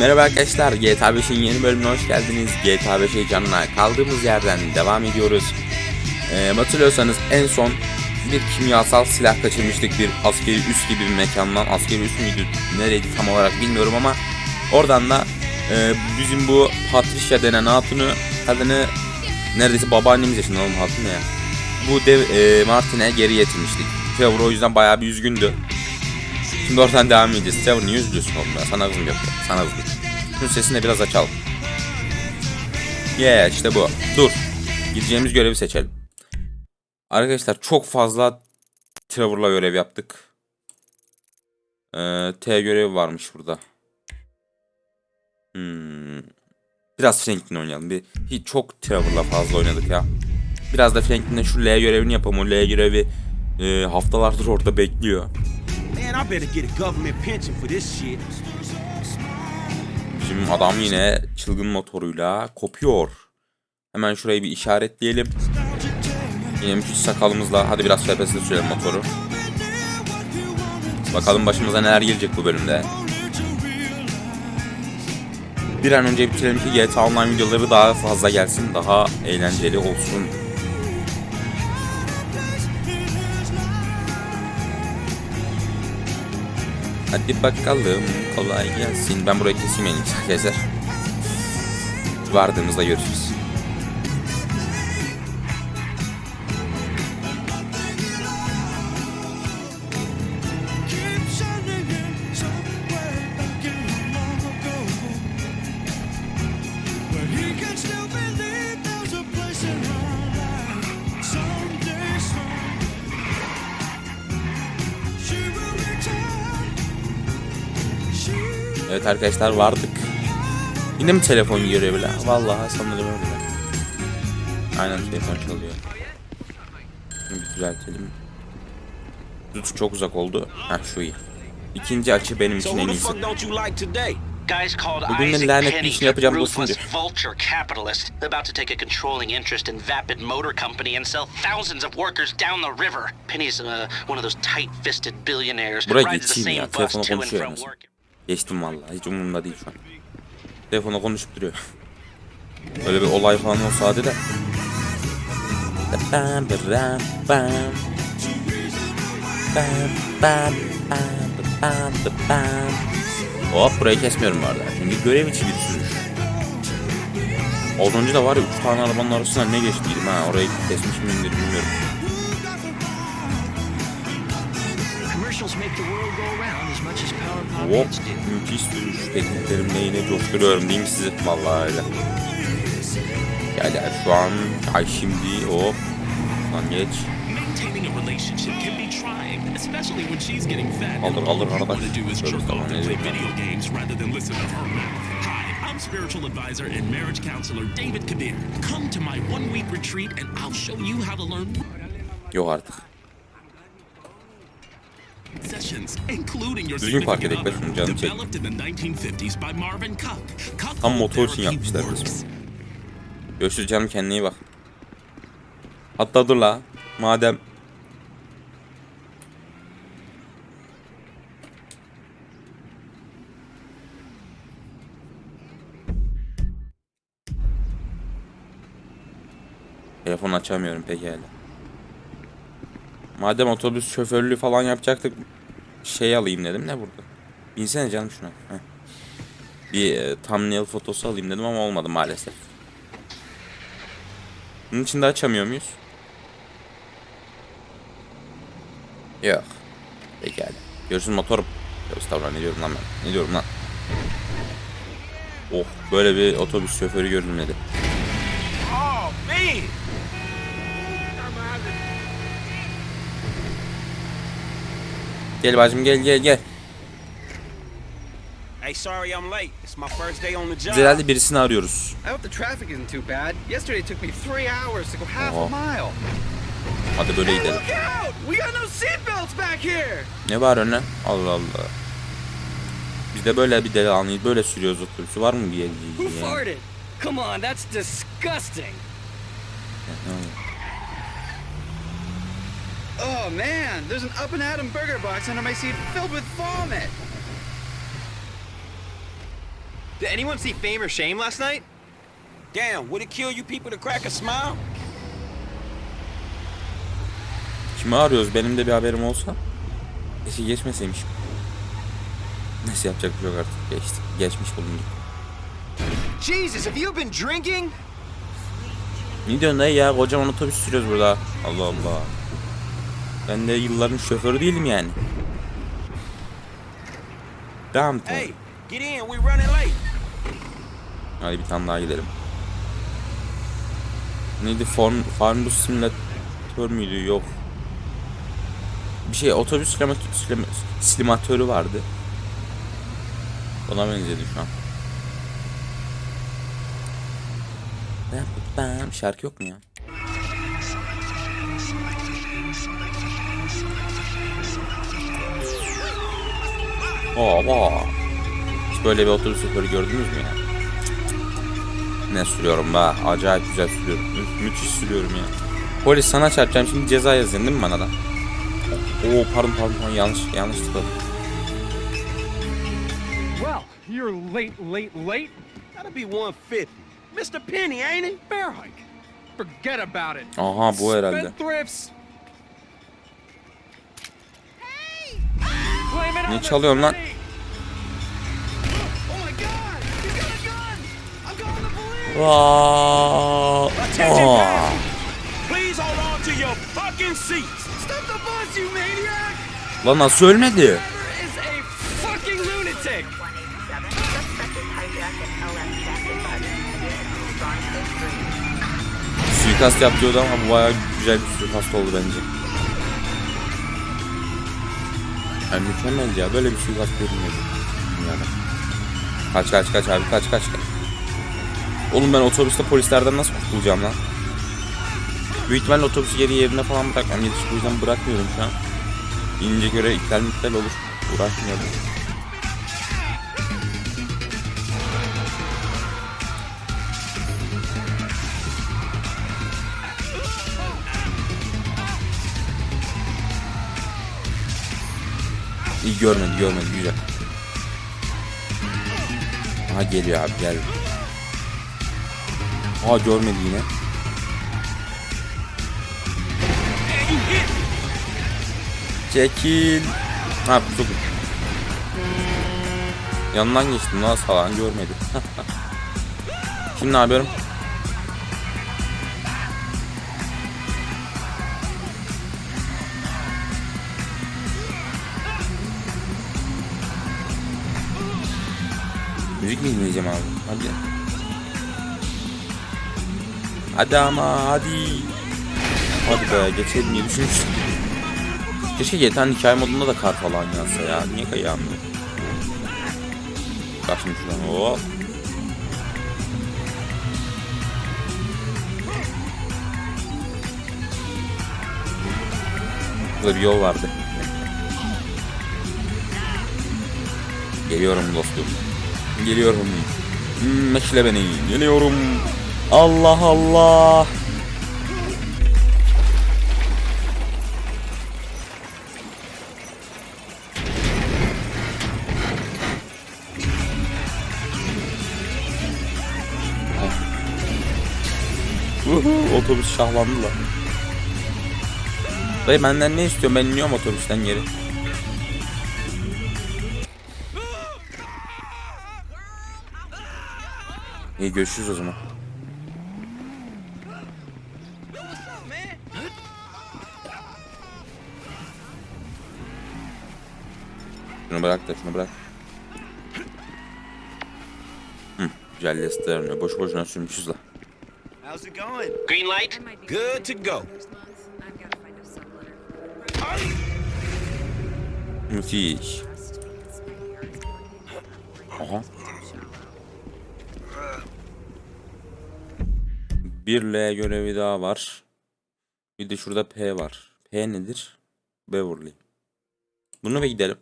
Merhaba arkadaşlar, GTA 5'in yeni bölümüne hoş geldiniz. GTA 5 heyecanına kaldığımız yerden devam ediyoruz. Ee, hatırlıyorsanız en son bir kimyasal silah kaçırmıştık bir askeri üs gibi bir mekandan. Askeri üs müydü, nereydi tam olarak bilmiyorum ama oradan da e, bizim bu Patricia denen hatunu, kadını neredeyse babaannemiz yaşında oğlum hatun ya. Bu dev e, Martin'e geri getirmiştik. Trevor o yüzden bayağı bir üzgündü. Şimdi oradan devam edeceğiz. Trevor niye üzülüyorsun oğlum ya? Sana kızım yok. Sana kızım. Şunun sesini de biraz açalım. Yeah işte bu. Dur. Gideceğimiz görevi seçelim. Arkadaşlar çok fazla Trevor'la görev yaptık. Ee, T görevi varmış burada. Hmm. Biraz Franklin oynayalım. Bir, hiç çok Trevor'la fazla oynadık ya. Biraz da Franklin'le şu L görevini yapalım. O L görevi e, haftalardır orada bekliyor. Man, I better get a government pension for this shit. Bizim adam yine çılgın motoruyla kopuyor. Hemen şurayı bir işaretleyelim. Yine müthiş sakalımızla. Hadi biraz FPS'de sürelim motoru. Bakalım başımıza neler gelecek bu bölümde. Bir an önce bitirelim ki GTA Online videoları daha fazla gelsin. Daha eğlenceli olsun. Hadi bakalım kolay gelsin. Ben burayı keseyim en iyisi arkadaşlar. Vardığımızda görüşürüz. Evet arkadaşlar vardık. Yine mi telefon giriyor bile? Vallahi sanırım öyle. Aynen telefon çalıyor. Bir düzeltelim. Tut çok uzak oldu. Heh şu iyi. İkinci açı benim için en iyisi. Bugün de lanet bir işini yapacağım ruthless diyor. vulture capitalist, about to take a controlling interest in Vapid Motor Company and sell thousands of workers down the river. Penny's uh, one of those tight-fisted billionaires. Buraya geçeyim ya, and konuşuyor. Geçtim vallahi hiç umurumda değil şu an. Telefona konuşup duruyor. Böyle bir olay falan olsa hadi de. Bam, bam, bam. Bam, bam, bam, bam, bam. Hop burayı kesmiyorum bu arada. Çünkü görev içi bir sürüş. Az önce de var ya 3 tane arabanın arasından ne geçtiydim ha. Orayı kesmiş miyimdir bilmiyorum. Hop plants do. müthiş sürüş tekniklerimle yine coşturuyorum değil mi sizi? Vallahi öyle. Gel gel şu an ay şimdi hop. Lan geç. Maintaining a relationship can be trying, especially when she's getting fat. Aldır, and aldır, all you arkadaş. want to do is Şöyle jerk tamam, off ne and play diyorum video games rather than listen to her mouth. Hi, I'm spiritual advisor and marriage counselor David Kabir. Come to my one-week retreat and I'll show you how to learn Yok artık. Sessions, including your Düzgün fark edek be şunu, canım çekti. developed in the 1950s by Marvin Cup. Cup Tam motor için yapmışlar resmen. Görüşürüz canım kendine iyi bak. Hatta dur la. Madem Telefon açamıyorum pekala. Madem otobüs şoförlüğü falan yapacaktık şey alayım dedim ne burada? Binsene canım şuna. Heh. Bir e, thumbnail fotosu alayım dedim ama olmadı maalesef. Bunun için de açamıyor muyuz? Yok. Pekala. Görüşürüz motorum. Ya estağfurullah ne diyorum lan ben? Ne diyorum lan? Oh böyle bir otobüs şoförü görülmedi. Gel bacım gel gel gel. Hey, sorry I'm late. It's my first day on the job. Biz herhalde birisini arıyoruz. I hope the traffic isn't too bad. Yesterday it took me three hours to go half a mile. Hadi böyle gidelim. Look out! We got no seatbelts back here! Ne var önüne? Allah Allah. Biz de böyle bir delikanlıyız. Böyle sürüyoruz otobüsü. Var mı bir yer? Who farted? Come on, that's disgusting. Oh man, there's an Up and Atom burger box under my seat filled with vomit. Did anyone see Fame or Shame last night? Damn, would it kill you people to crack a smile? Kimi arıyoruz? Benim de bir haberim olsa. Keşke geçmeseymişim. Neyse yapacak bir şey yok artık. Geçti. Geçmiş bulunduk. Jesus, have you been drinking? Ne diyorsun dayı ya? Kocaman otobüs sürüyoruz burada. Allah Allah. Ben de yılların şoförü değilim yani. Tamam tamam. Hey, get in, we running late. Hadi bir tane daha gidelim. Neydi? Farm, Farmbus simülatör müydü? Yok. Bir şey otobüs sinematörü vardı. Ona benzedi şu an. Bam. Şarkı yok mu ya? Oha. Hiç böyle bir otobüs şoförü gördünüz mü ya? Ne sürüyorum be? Acayip güzel sürüyorum. Mü- müthiş sürüyorum ya. Polis sana çarpacağım şimdi ceza yazın değil mi bana da? Oo pardon pardon pardon yanlış yanlış tıkladım. Well, you're late, late, late. That'll be 150. Mr. Penny, ain't it? Bear hike. Forget about it. Aha bu herhalde. Spendthrifts. Stop the bus, you maniac! Lan nasıl ölmedi? Trevor is a fucking lunatic! 187. Suspect is hijacked at LM Transit Bus. Vehicle Bronx Street. Suikast yap diyordu ama bu bayağı güzel bir suikast oldu bence. Yani mükemmel ya böyle bir suikast görünmedi dünyada. Kaç kaç kaç abi kaç kaç kaç. Oğlum ben otobüste polislerden nasıl kurtulacağım lan? Büyük ihtimalle otobüsü geri yerine falan bırakmam. Yetiş bu yüzden bırakmıyorum şu an. İnince göre iptal iptal olur. Uğraşmıyorum. İyi görmedi görmedi güzel. Aha geliyor abi gel. Aa görmedi yine. Çekil. Ha çok Yanından geçtim lan salan görmedi. Şimdi ne yapıyorum? Müzik mi dinleyeceğim abi? Hadi. Hadi ama hadi. Hadi be geçelim diye düşünmüştüm. Keşke GTA'nın hikaye modunda da kar falan yazsa ya. Niye kayamıyor? Kaçmış şuradan. Hop. Burada bir yol vardı. Geliyorum dostum. Geliyorum. Meşle beni. Geliyorum. Allah Allah. Otobüs şahlandı lan. Dayı benden ne istiyorsun? Ben iniyorum otobüsten geri. İyi görüşürüz o zaman. Şunu bırak da şunu bırak. Hı, güzel Lester'ını boş boşuna sürmüşüz la. How's it going? Green light? Good to go. Müthiş. Aha. Bir L görevi daha var. Bir de şurada P var. P nedir? Beverly. Bunu ve gidelim.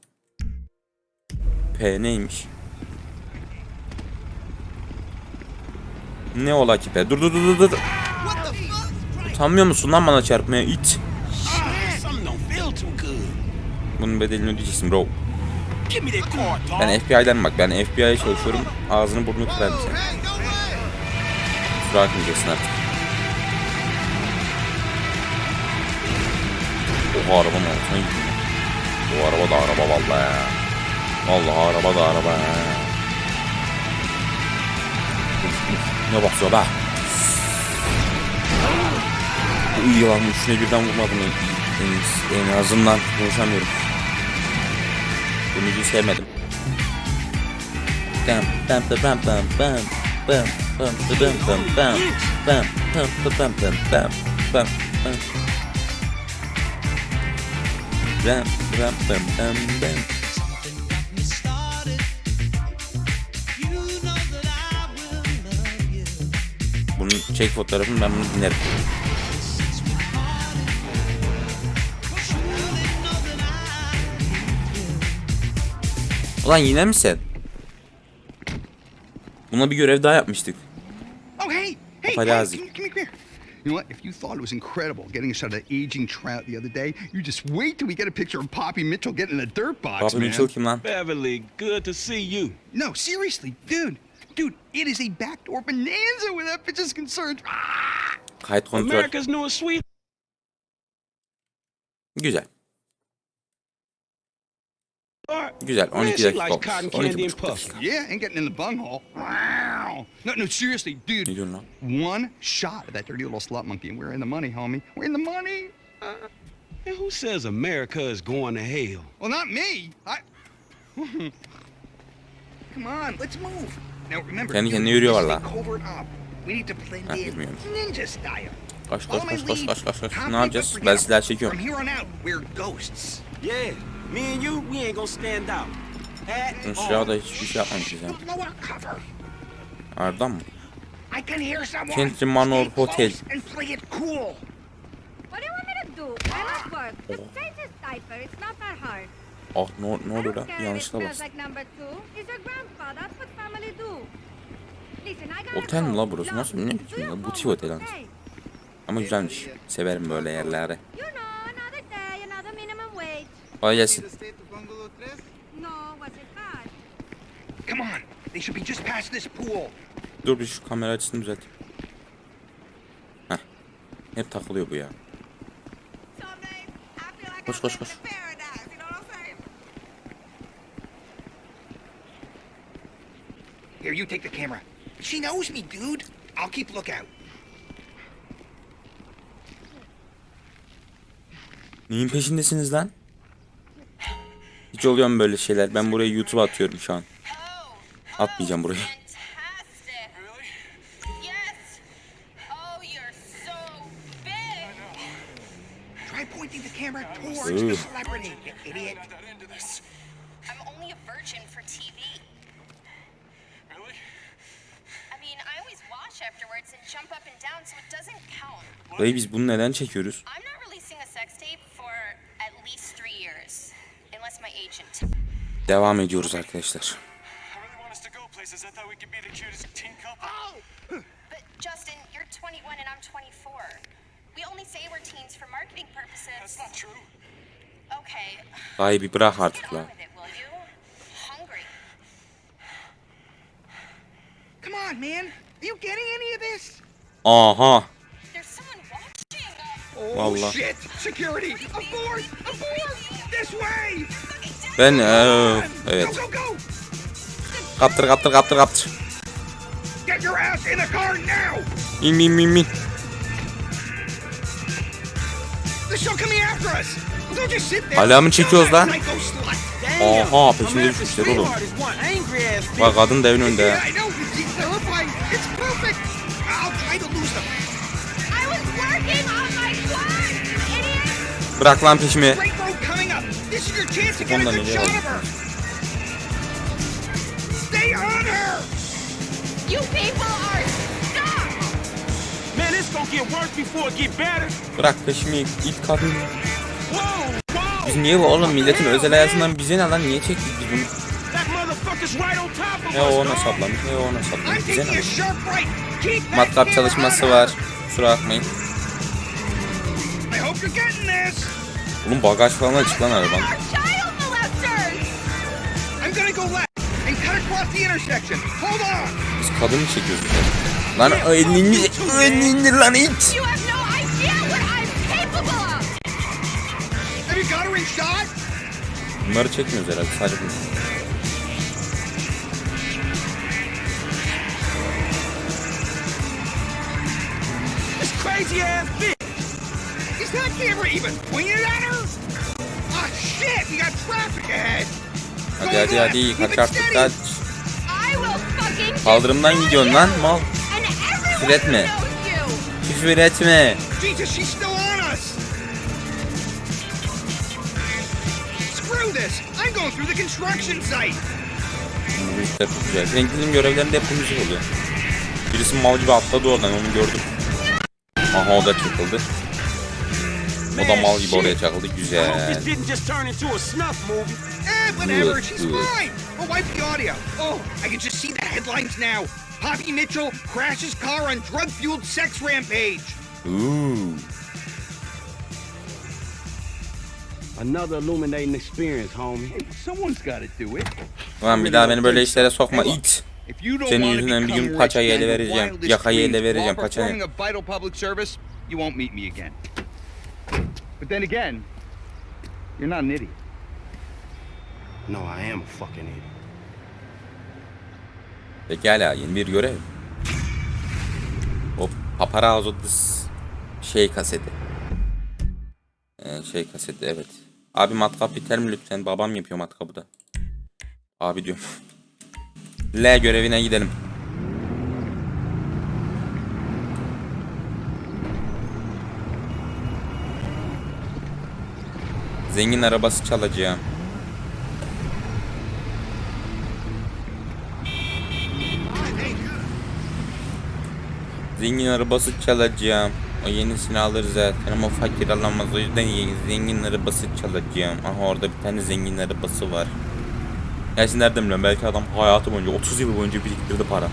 P neymiş? Ne ola ki P? Dur dur dur dur dur. Utanmıyor musun lan bana çarpmaya it? Bunun bedelini ödeyeceksin bro. Ben FBI'den bak ben FBI'ye çalışıyorum. ağzını burnunu kırarım seni. Kusura artık. O arabanın altına gidiyor. Bu araba da araba vallahi ya. Vallahi araba da araba ya. Ne basıyor be? İyi lan üçüne birden vurmadım en, en azından konuşamıyorum. Bu müziği sevmedim. Bam bam bam bam bam bam bam bam bam bam bam bam bam bam bam bam bam bam Bam bam bam bam Bunun çek fotoğrafını ben bunu dinlerim. Ulan yine mi sen? Buna bir görev daha yapmıştık. Oh, hey, hey, Paparazzi. hey. You know what? If you thought it was incredible getting a shot of aging trout the other day, you just wait till we get a picture of Poppy Mitchell getting in a dirt box, Bobby man. Mitchell kim lan? Beverly, good to see you. No, seriously, dude. Dude, it is a backdoor bonanza where that bitch is concerned. Ah! Kayıt kontrol. America's newest sweet. Güzel. Güzel. Man, 12 she dakika likes olmuş. cotton 12 candy and buçuk dakika. Yeah, ain't getting in the bunghole. Wow. No, no, seriously, Ne dude. diyorsun lan? One shot of that dirty little slut monkey, and we're in the money, homie. We're in the money. Uh, and who says America is going to hell? Well, not me. I. Come on, let's move. Now remember, Kendi kendine dude, yürüyorlar this is a covert op. We need to blend Ha, in ninja style. Koş koş Follow my koş koş lead. koş koş koş. Ne yapacağız? Ben forgettable. silah çekiyorum. From here on out, we're ghosts. Yeah, Me and you, we ain't gonna stand out. Aşağıda hiçbir şey yapmamışız yani. Arda mı? Kentry Manor Hotel. Oh. Ah ne, ne oluyor lan? Yanlışla bastım. Otel mi la burası? Nasıl ne? Buti otel yalnız. Ama güzelmiş. Severim böyle yerleri this pool. Dur bir şu kamera açısını düzelt. Heh. Hep takılıyor bu ya. Koş koş koş. Here, you take the camera. She knows me, dude. I'll keep lookout. Neyin peşindesiniz lan? Gıcı oluyorum böyle şeyler. Ben burayı YouTube'a atıyorum şu an. Atmayacağım burayı. Burayı biz bunu neden çekiyoruz? Devam ediyoruz arkadaşlar. Justin, you're 21 and I'm 24. We only say we're teens for marketing purposes. That's not true. Okay. Dayı bir bırak artık la. Come on, man. Are you getting any of this? Aha. There's someone watching. Oh, Vallahi. shit. Security. Abort. Abort. This way. Ben ee, evet. Kaptır kaptır kaptır kaptır. İn bin bin bin. Alamı çekiyoruz lan. Aha peşimize düşmüşler oğlum. Bak kadın da evin önünde. Bırak lan peşimi. Ondan geliyor. Stay on her! You people are stuck! Man, it's gonna get worse before it get better. Bırak peşimi it kadın. Biz niye bu oğlum milletin özel hayatından bize ne lan niye çektik biz bunu? Ne o ona saplamış ne o ona saplamış bize ne Matlab çalışması var kusura bakmayın. Bunun bagaj falan açık lan arabanın. Go left. and cut across the intersection. Hold on. Biz kadını çekiyoruz. bir de. Lan o elini elini indir lan it. You have no idea what I'm capable of! Have you got her in shot? Bunları çekmiyoruz herhalde sadece bunu. This crazy ass bitch. Is that camera even pointed at her? Ah, shit! We got traffic ahead. Hadi hadi hadi kaç artık kaç. Kaldırımdan gidiyorsun lan mal. Küfür etme. Küfür etme. Bu işte çok güzel. Franklin'in görevlerinde hep bu müzik oluyor. Birisi mal gibi atladı oradan onu gördüm. Aha o da çakıldı. O da mal gibi oraya hope Güzel. this didn't just turn into a snuff movie. Whatever. She's fine. Oh, wipe the audio. Oh, I can just see the headlines now. Poppy Mitchell crashes car on drug-fueled sex rampage. Ooh. Another illuminating experience, homie. Someone's got to do it. Lan bir daha beni böyle işlere sokma it. If you don't Senin yüzünden bir gün paçayı ele vereceğim. wildest Yakayı ele vereceğim, paçayı. performing a vital public service, you won't meet me again. But then again, you're not an idiot. No, I am a fucking idiot. Pekala yeni bir görev. O paparazzo şey kaseti. Ee, şey kaseti evet. Abi matkap biter mi lütfen? Babam yapıyor matkapı da. Abi diyorum. L görevine gidelim. Zengin arabası çalacağım. Zengin arabası çalacağım. O yenisini alır zaten ama fakir alamaz. O yüzden zengin arabası çalacağım. Aha orada bir tane zengin arabası var. Gerçi nereden bilmiyorum belki adam hayatı boyunca 30 yıl boyunca biriktirdi para.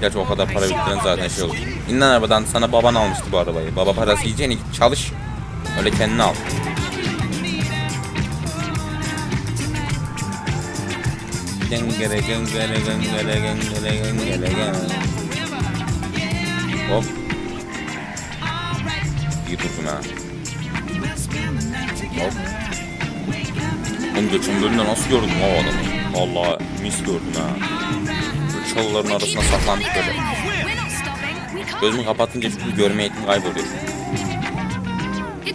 Gerçi o kadar para biriktiren zaten şey olur. İn lan arabadan sana baban almıştı bu arabayı. Baba parası yiyeceğine git çalış. Öyle kendini al. Gengere gengere gengere gengere gengere gengere. Hop. İyi durdum ha. Hop. Oğlum geçen bölümde nasıl gördüm o adamı? Vallahi mis gördüm ha. Çalıların arasına saklanmış böyle. Gözümü kapatınca çünkü görme yetim kayboluyor.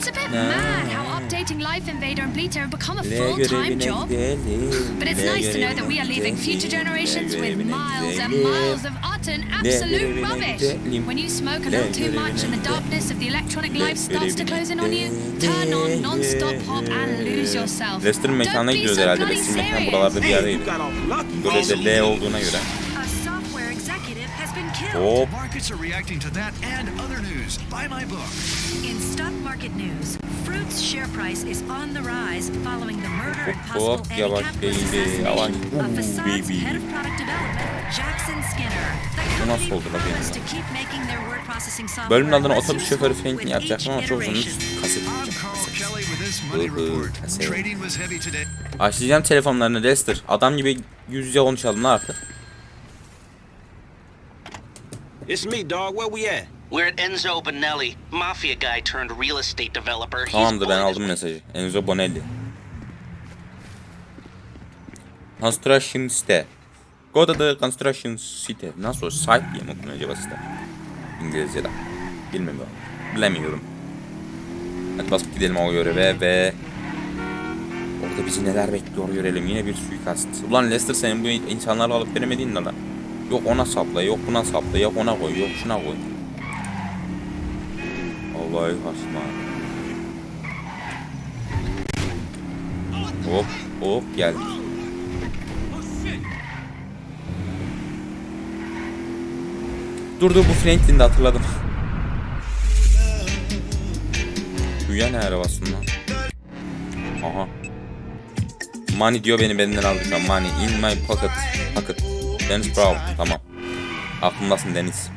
It's a bit mad how updating Life Invader and Bleater have become a full-time job. But it's nice to know that we are leaving future generations with miles and miles of utter and absolute rubbish. When you smoke a little too much and the darkness of the electronic life starts to close in on you, turn on non-stop hop and lose yourself. Lester'ın Don't be gidiyoruz so herhalde. bloody Lester'ın mekanı serious. buralarda bir Hey, you yerdeydi. got off lucky. Böyle de L olduğuna göre. A software executive has been killed. Hop. Markets are reacting to that and other news. Buy my book. In stock market news, Fruit's share price is on the rise following the murder and hop, possible yavaş anti-capitalist assassination of Facades baby. head of product development, Jackson Skinner. The Bu nasıl company oldu Bölümün less otobüs şoförü with yapacaktım ama çok uzun kaset. Carl Kaset. Açlayacağım telefonlarını Lester. Adam gibi yüz yüze konuşalım ne artık? It's me, dog. Where we at? We're at Enzo Bonelli, mafia guy turned real estate developer. Tamamdır ben aldım mesajı. Enzo Bonelli. Construction site. Go to the construction site. Nasıl o? Site diye mi okunuyor acaba site? İngilizce'de. Bilmiyorum. Bilemiyorum. Hadi basıp gidelim o göreve ve... Orada bizi neler bekliyor görelim. Yine bir suikast. Ulan Lester senin bu insanları alıp veremediğin ne lan? Yok ona sapla, yok buna sapla, yok ona koy, yok şuna koy. Allah'ı hasma. Hop hop geldik. Dur dur bu Franklin'de hatırladım. Rüya ne arabasın lan? Aha. Money diyor beni benden aldı şu an. Money in my pocket. Pocket. Deniz Brown. Tamam. Aklımdasın Deniz.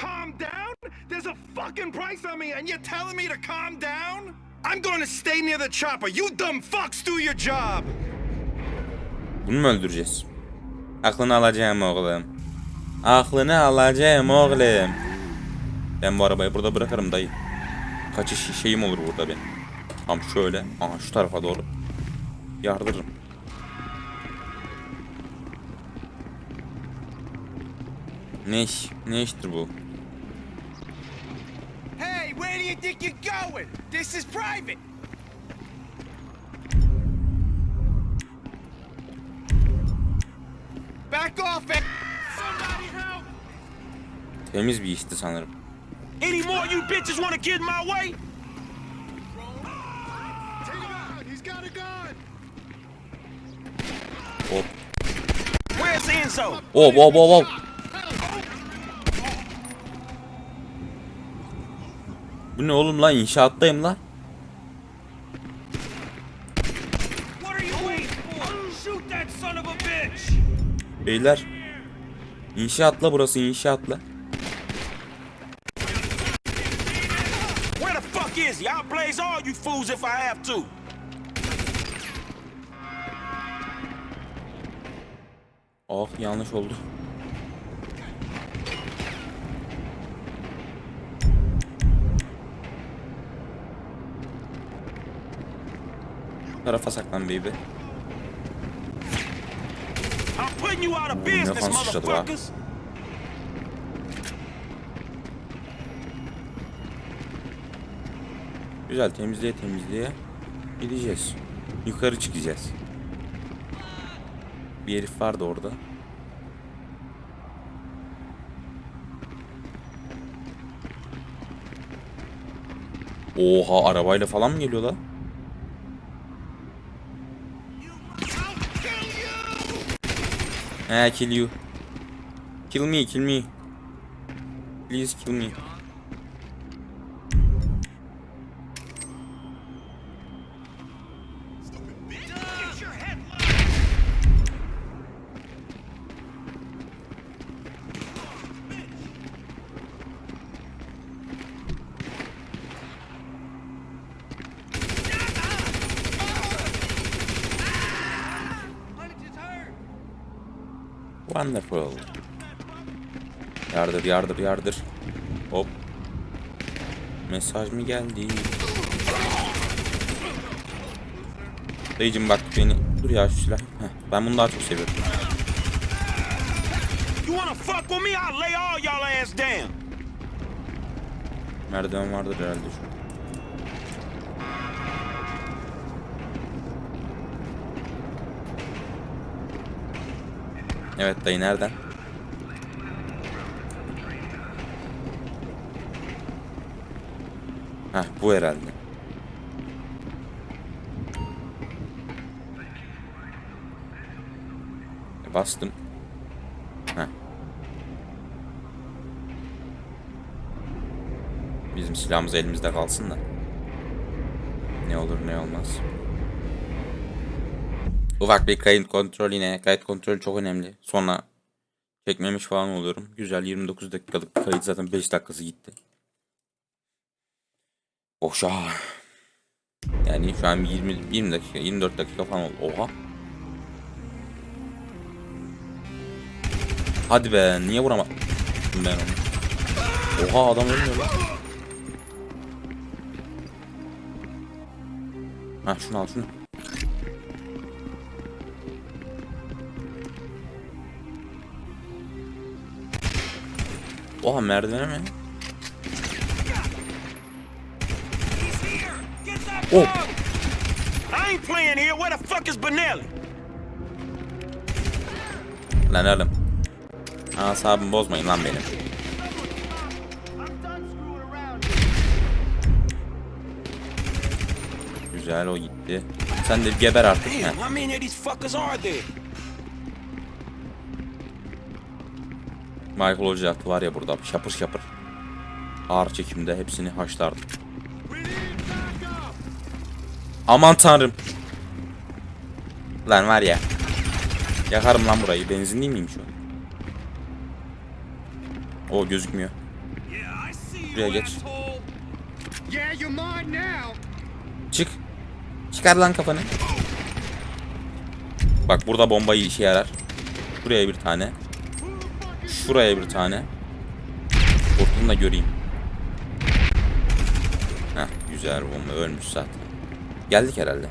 Calm down? There's a fucking price on me, and you're telling me to calm down? I'm gonna stay near the chopper. You dumb fucks do your job. Bunu mu öldüreceğiz? Aklını alacağım oğlum. Aklını alacağım oğlum. Ben bu arabayı burada bırakırım dayı. Kaçış şeyim olur burada benim. Tam şöyle. Aha şu tarafa doğru. Yardırırım. Ne iş? Ne bu? Hey, where do you think you're going? This is private. Back off, eh? Somebody help! Temiz bir işti sanırım. Any more you bitches want to get in my way? Take him out. He's got a gun. Hop. Where's Enzo? Hop hop hop hop. Bu ne oğlum lan inşaattayım lan. Beyler. İnşaatla burası inşaatla. Where the fuck is he? I'll blaze all you fools if I have to. Ah yanlış oldu. Bu Tarafa saklan baby. Kan sıçradı motherfuckers. Güzel temizliğe temizliğe gideceğiz. Yukarı çıkacağız. Bir herif vardı orada. Oha arabayla falan mı geliyor lan? He kill you. Kill me, kill me. Please kill me. Wonderful. Yardır yardır yardır. Hop. Mesaj mı geldi? Dayıcım bak beni. Dur ya şu silah. Heh, ben bunu daha çok seviyorum. You wanna fuck with Evet dayı nereden? Heh bu herhalde. E, bastım. Heh. Bizim silahımız elimizde kalsın da. Ne olur ne olmaz. Ufak bir kayıt kontrol yine. Kayıt kontrolü çok önemli. Sonra çekmemiş falan oluyorum. Güzel 29 dakikalık kayıt zaten 5 dakikası gitti. Boşa. Yani şu an 20 20 dakika 24 dakika falan oldu. Oha. Hadi be niye vuramadım ben onu. Oha adam ölmüyor lan. Ha şunu al şunu. Oha merdivene mi? Oh. I ain't playing here. Where the fuck is Benelli? Lan oğlum. Asabımı bozmayın lan benim. Güzel o gitti. Sen de geber artık. Heh. Michael olacaktı var ya burada şapır şapır. Ağır çekimde hepsini haşlardım. Aman tanrım. Lan var ya. Yakarım lan burayı. Benzinli miyim şu an? O gözükmüyor. Buraya geç. Çık. Çıkar lan kafanı. Bak burada bomba iyi işe yarar. Buraya bir tane. Şuraya bir tane. Korktum da göreyim. Heh, güzel bomba ölmüş zaten. Geldik herhalde.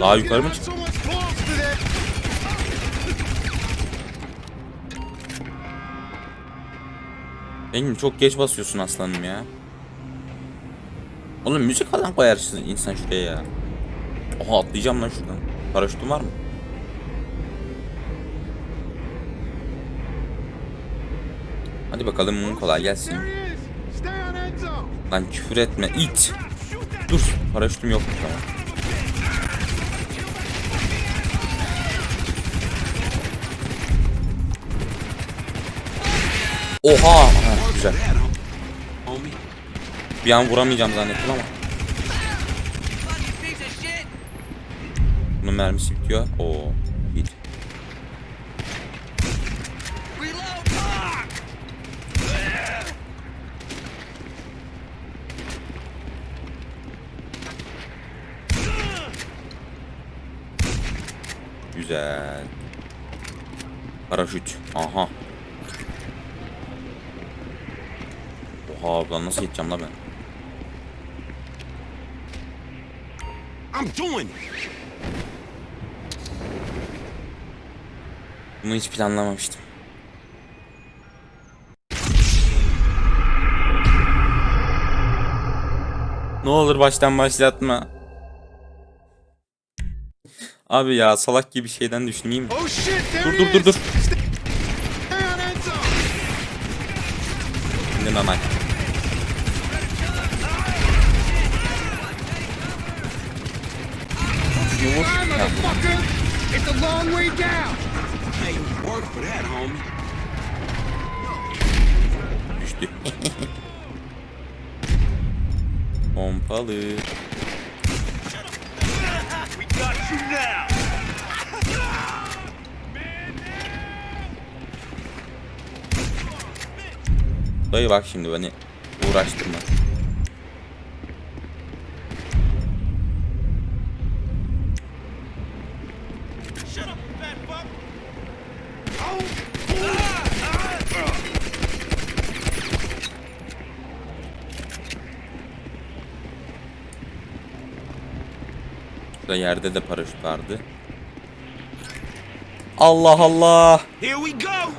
Daha yukarı mı çık? Engin çok geç basıyorsun aslanım ya. Oğlum müzik falan koyarsın insan şuraya ya. Oha atlayacağım lan şuradan. Paraşütün var mı? Hadi bakalım kolay gelsin. Lan küfür etme it. Dur paraşütüm yok tamam. Oha! Ha, güzel. Bir an vuramayacağım zannettim ama. Bunun mermisi bitiyor. Oo, Güzel. Paraşüt. Aha. Oha buradan nasıl gideceğim la ben? I'm doing it. Bunu hiç planlamamıştım. Ne olur baştan başlatma. Abi ya salak gibi şeyden düşüneyim. Oh shit, Dur dur dur dur. Stay on end zone. Şimdi got. Dayı bak şimdi beni uğraştırma. Shut up, fat fuck. Burada yerde de paraşüt vardı. Allah Allah. Here we go.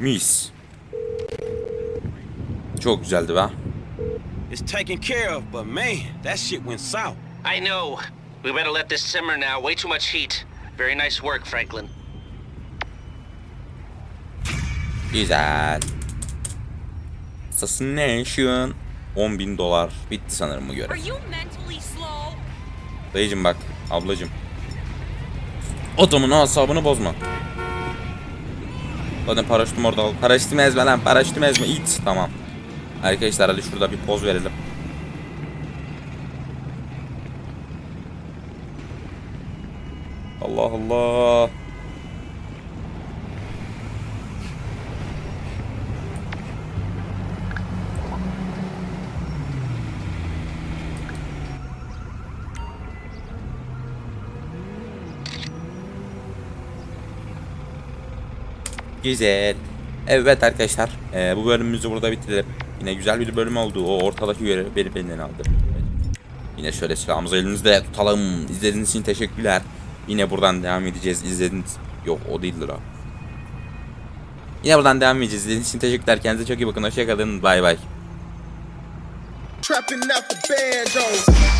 Mis. Çok güzeldi be. It's taken care of, but man, that shit went south. I know. We better let this simmer now. Way too much heat. Very nice work, Franklin. Güzel. Assassination. 10 bin dolar. Bitti sanırım bu görev. Are you mentally slow? Dayıcım bak. Ablacım. Adamın asabını bozma. Zaten paraşütüm orada. Paraşütümü ezme lan. Paraşütümü ezme. İt. Tamam. Arkadaşlar hadi şurada bir poz verelim. Allah Allah. Güzel. Evet arkadaşlar. eee, bu bölümümüzü burada bitirelim. Yine güzel bir bölüm oldu. O ortadaki görevi beni benden aldı. Yine şöyle silahımızı elimizde tutalım. İzlediğiniz için teşekkürler. Yine buradan devam edeceğiz. İzlediğiniz... Yok o değildir o. Yine buradan devam edeceğiz. İzlediğiniz için teşekkürler. Kendinize çok iyi bakın. Hoşçakalın. Bay bay. Trapping out the band,